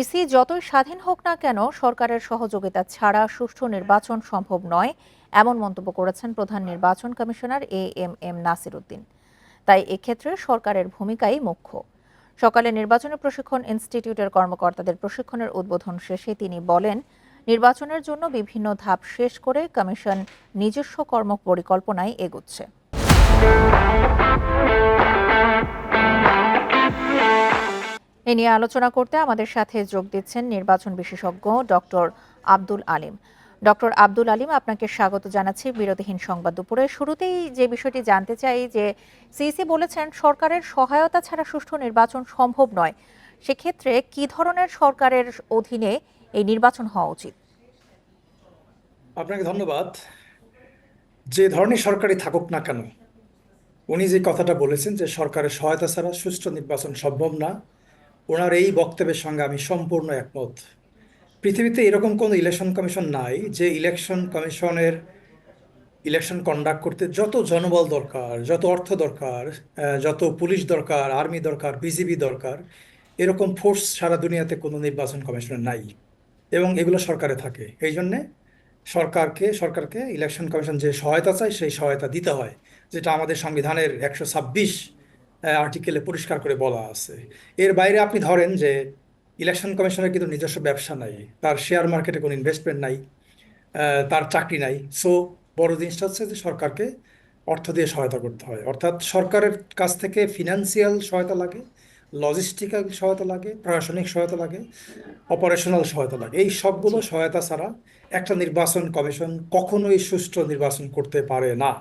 EC যতই স্বাধীন হোক না কেন, সরকারের সহযোগিতা ছাড়া সুষ্ঠু নির্বাচন সম্ভব নয়, এমন মন্তব্য করেছেন প্রধান নির্বাচন commissioner A M M Nasir Uddin তাই এক্ষেত্রে সরকারের ভূমিকাই মুখ্য। সকালে নির্বাচনী প্রশিক্ষণ ইনস্টিটিউটের কর্মকর্তাদের প্রশিক্ষণের উদ্বোধন শেষে তিনি বলেন, নির্বাচনের জন্য বিভিন্ন ধাপ শেষ করে কমিশন নিজস্ব কর্ম পরিকল্পনায় এগুচ্ছে। এ নিয়ে আলোচনা করতে আমাদের সাথে যোগ দিচ্ছেন নির্বাচন বিশেষজ্ঞ ডক্টর আব্দুল আলিম। ডক্টর আব্দুল আলিম, আপনাকে স্বাগত জানাচ্ছি বিরতিহীন সংবাদ দুপুরে। শুরুতেই যে বিষয়টি জানতে চাই, যে সিইসি বলেছেন সরকারের সহায়তা ছাড়া সুষ্ঠু নির্বাচন সম্ভব নয়। সেক্ষেত্রে কি ধরনের সরকারের অধীনে এই নির্বাচন হওয়া উচিত? আপনাকে ধন্যবাদ। যে ধরনের সরকারই থাকুক না কেন, উনি যে কথাটা বলেছেন যে সরকারের সহায়তা ছাড়া সুষ্ঠু নির্বাচন সম্ভব না ওনার এই বক্তব্যের সঙ্গে আমি সম্পূর্ণ একমত। পৃথিবীতে এরকম কোনো ইলেকশন কমিশন নাই যে ইলেকশন কমিশনের ইলেকশন কন্ডাক্ট করতে যত জনবল দরকার, যত অর্থ দরকার যত পুলিশ দরকার আর্মি দরকার বিজিবি দরকার, এরকম ফোর্স সারা দুনিয়াতে কোনো নির্বাচন কমিশনের নাই এবং এগুলো সরকারে থাকে। এই জন্যে সরকারকে সরকারকে ইলেকশন কমিশন যে সহায়তা চায় সেই সহায়তা দিতে হয়, যেটা আমাদের সংবিধানের একশো ছাব্বিশ আর্টিকেলে পরিষ্কার করে বলা আছে। এর বাইরে আপনি ধরেন যে ইলেকশন কমিশনের কিন্তু নিজস্ব ব্যবসা নাই তার শেয়ার মার্কেটে কোনো ইনভেস্টমেন্ট নাই তার চাকরি নাই। সো বড় জিনিসটা হচ্ছে যে সরকারকে অর্থ দিয়ে সহায়তা করতে হয়। অর্থাৎ সরকারের কাছ থেকে ফিনান্সিয়াল সহায়তা লাগে লজিস্টিক্যাল সহায়তা লাগে প্রশাসনিক সহায়তা লাগে অপারেশনাল সহায়তা লাগে। এই সবগুলো সহায়তা ছাড়া একটা নির্বাচন কমিশন কখনোই সুষ্ঠু নির্বাচন করতে পারে না।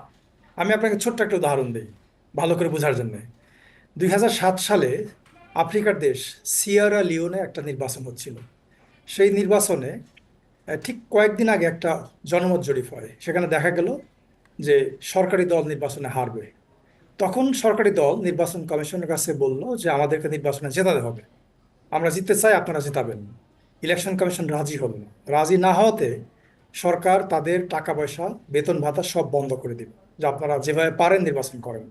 আমি আপনাকে ছোট্ট একটা উদাহরণ দিই ভালো করে বোঝার জন্য। দুই হাজার সাত সালে আফ্রিকার দেশ সিয়ারা লিওনে একটা নির্বাচন হচ্ছিল। সেই নির্বাচনে ঠিক কয়েকদিন আগে একটা জনমত জরিপ হয়। সেখানে দেখা গেল যে সরকারি দল নির্বাচনে হারবে। তখন সরকারি দল নির্বাচন কমিশনের কাছে বলল যে, আমাদেরকে নির্বাচনে জেতাতে হবে। আমরা জিততে চাই, আপনারা জেতাবেন। ইলেকশন কমিশন রাজি হলো না। রাজি না হওয়াতে সরকার তাদের টাকা পয়সা বেতন ভাতা সব বন্ধ করে দিল যে আপনারা যেভাবে পারেন নির্বাচন করেন।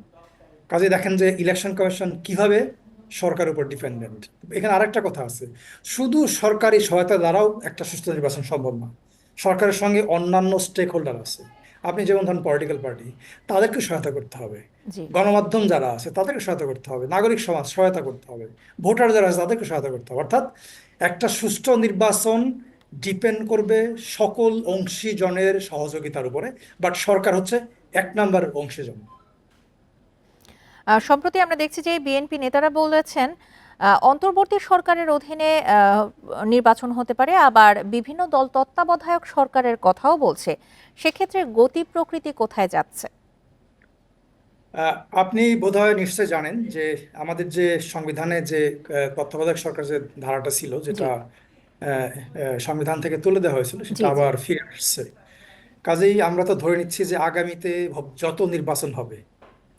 কাজে দেখেন যে ইলেকশন কমিশন কীভাবে সরকারের উপর ডিপেন্ডেন্ট এখানে আরেকটা কথা আছে শুধু সরকারি সহায়তা দ্বারাও একটা সুস্থ নির্বাচন সম্ভব না। সরকারের সঙ্গে অন্যান্য স্টেক হোল্ডার আছে। আপনি যেমন ধরেন পলিটিক্যাল পার্টি তাদেরকে সহায়তা করতে হবে। গণমাধ্যম যারা আছে তাদেরকে সহায়তা করতে হবে। নাগরিক সমাজ সহায়তা করতে হবে। ভোটার যারা আছে তাদেরকে সহায়তা করতে হবে। অর্থাৎ একটা সুষ্ঠু নির্বাচন ডিপেন্ড করবে সকল অংশীজনের সহযোগিতার উপরে। বাট সরকার হচ্ছে এক নাম্বার অংশীজন। সম্প্রতি আমরা দেখছি যে বিএনপি নেতারা বলেছেন অন্তর্বর্তী সরকারের অধীনে নির্বাচন হতে পারে আবার বিভিন্ন দল তত্ত্বাবধায়ক সরকারের কথাও বলছে। সেক্ষেত্রে গতি প্রকৃতি কোথায় যাচ্ছে? আপনি বোধহয় নিশ্চয় জানেন যে আমাদের যে সংবিধানে যে তত্ত্বাবধায়ক সরকার যে ধারাটা ছিল যেটা সংবিধান থেকে তুলে দেওয়া হয়েছিল সেটা আবার ফিরে আসছে। কাজেই আমরা তো ধরে নিচ্ছি যে আগামীতে যত নির্বাচন হবে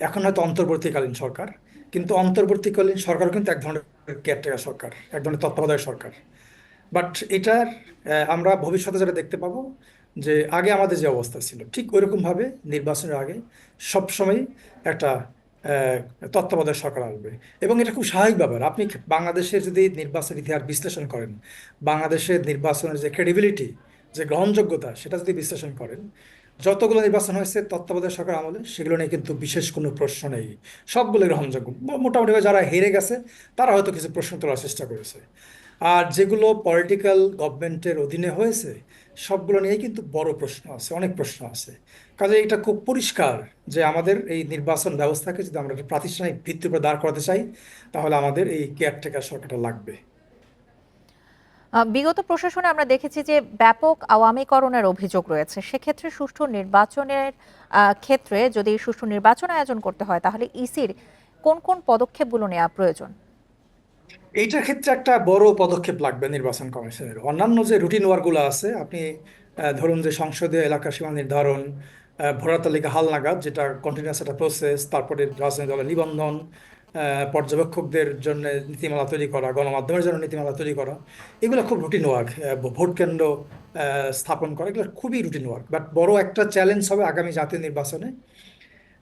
এখন হয়তো অন্তর্বর্তীকালীন সরকার, কিন্তু অন্তর্বর্তীকালীন সরকার কিন্তু এক ধরনের কেয়ারটেকার সরকার, এক ধরনের তত্ত্বাবধায়ক সরকার। বাট এটার আমরা ভবিষ্যতে যেটা দেখতে পাবো যে আগে আমাদের যে অবস্থা ছিল, ঠিক ওইরকমভাবে নির্বাচনের আগে সবসময় একটা তত্ত্বাবধায়ক সরকার আসবে। এবং এটা খুব স্বাভাবিক ব্যাপার। আপনি বাংলাদেশের যদি নির্বাচন ইতিহাস বিশ্লেষণ করেন, বাংলাদেশের নির্বাচনের যে ক্রেডিবিলিটি যে গ্রহণযোগ্যতা, সেটা যদি বিশ্লেষণ করেন যতগুলো নির্বাচন হয়েছে, তত্ত্বাবধায়ক সরকার আমলে, সেগুলো নিয়ে কিন্তু বিশেষ কোনো প্রশ্ন নেই। সবগুলো গ্রহণযোগ্য। মোটামুটিভাবে যারা হেরে গেছে, তারা হয়তো কিছু প্রশ্ন তোলার চেষ্টা করেছে। আর যেগুলো পলিটিক্যাল গভর্নমেন্টের অধীনে হয়েছে, সবগুলো নিয়েই কিন্তু বড় প্রশ্ন আছে, অনেক প্রশ্ন আছে। কাজে এটা খুব পরিষ্কার যে আমাদের এই নির্বাচন ব্যবস্থাকে যদি আমরা প্রাতিষ্ঠানিক ভিত্তির উপর দাঁড় করাতে চাই, তাহলে আমাদের এই কেয়ারটেকার সরকারটা লাগবে। বিগত প্রশাসনে আমরা দেখেছি যে ব্যাপক আওয়ামীকরণের অভিযোগ রয়েছে। সেক্ষেত্রে সুষ্ঠু নির্বাচনের ক্ষেত্রে যদি সুষ্ঠু নির্বাচন আয়োজন করতে হয়, তাহলে ইসির কোন কোন পদক্ষেপগুলো নেওয়া প্রয়োজন? এইটার ক্ষেত্রে একটা বড় পদক্ষেপ লাগবে নির্বাচন কমিশনের। অন্যান্য যে রুটিন ওয়ার্কগুলো আছে, আপনি ধরুন যে সংসদীয় এলাকা সীমা নির্ধারণ ভোটার তালিকা হালনাগাদ যেটা কন্টিনিউয়াস একটা প্রসেস তারপরে রাজনৈতিক দলের নিবন্ধন পর্যবেক্ষকদের জন্য নীতিমালা তৈরি করা, গণমাধ্যমের জন্য নীতিমালা তৈরি করা, এগুলো খুব রুটিন ওয়ার্ক ভোট কেন্দ্র স্থাপন করা, এগুলো খুবই রুটিন ওয়ার্ক বাট বড় একটা চ্যালেঞ্জ হবে আগামী জাতীয় নির্বাচনে,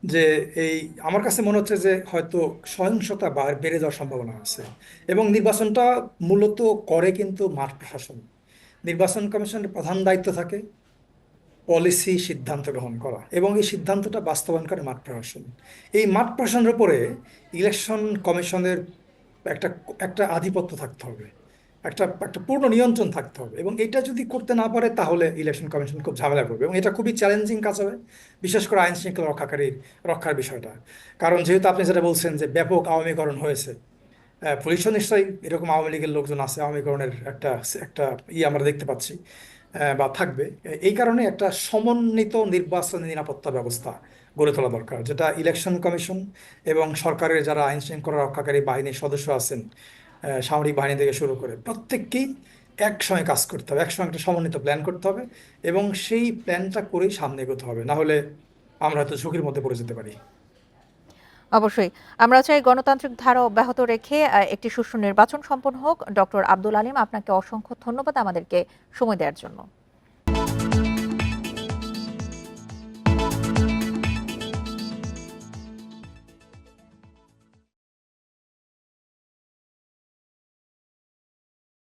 যে এই, আমার কাছে মনে হচ্ছে যে হয়তো সহিংসতা বেড়ে যাওয়ার সম্ভাবনা আছে। এবং নির্বাচনটা মূলত করে কিন্তু মাঠ প্রশাসন। নির্বাচন কমিশনের প্রধান দায়িত্ব থাকে পলিসি সিদ্ধান্ত গ্রহণ করা এবং এই সিদ্ধান্তটা বাস্তবায়ন করে মাঠ প্রশাসন। এই মাঠ প্রশাসনের উপরে ইলেকশন কমিশনের একটা একটা আধিপত্য থাকতে হবে, একটা একটা পূর্ণ নিয়ন্ত্রণ থাকতে হবে এবং এটা যদি করতে না পারে তাহলে ইলেকশন কমিশন খুব ঝামেলা করবে এবং এটা খুবই চ্যালেঞ্জিং কাজ হবে, বিশেষ করে আইন শৃঙ্খলা রক্ষাকারীর, রক্ষার বিষয়টা। কারণ যেহেতু আপনি যেটা বলছেন যে ব্যাপক আওয়ামীকরণ হয়েছে পুলিশও নিশ্চয়ই এরকম আওয়ামী লীগের লোকজন আছে, আওয়ামীকরণের একটা একটা ই আমরা দেখতে পাচ্ছি। বা থাকবে। এই কারণে একটা সমন্বিত নির্বাচনী নিরাপত্তা ব্যবস্থা গড়ে তোলা দরকার, যেটা ইলেকশন কমিশন এবং সরকারের যারা আইন শৃঙ্খলা রক্ষাকারী বাহিনীর সদস্য আছেন সামরিক বাহিনী থেকে শুরু করে প্রত্যেককেই একসঙ্গে কাজ করতে হবে, একসঙ্গে একটা সমন্বিত প্ল্যান করতে হবে এবং সেই প্ল্যানটা করেই সামনে এগোতে হবে। না হলে আমরা হয়তো ঝুঁকির মধ্যে পড়ে যেতে পারি। অবশ্যই। আমরা চাই গণতান্ত্রিক ধারা অব্যাহত রেখে একটি সুষ্ঠু নির্বাচন সম্পন্ন হোক। ডক্টর আব্দুল আলিম, আপনাকে অসংখ্য ধন্যবাদ আমাদেরকে সময় দেওয়ার জন্য।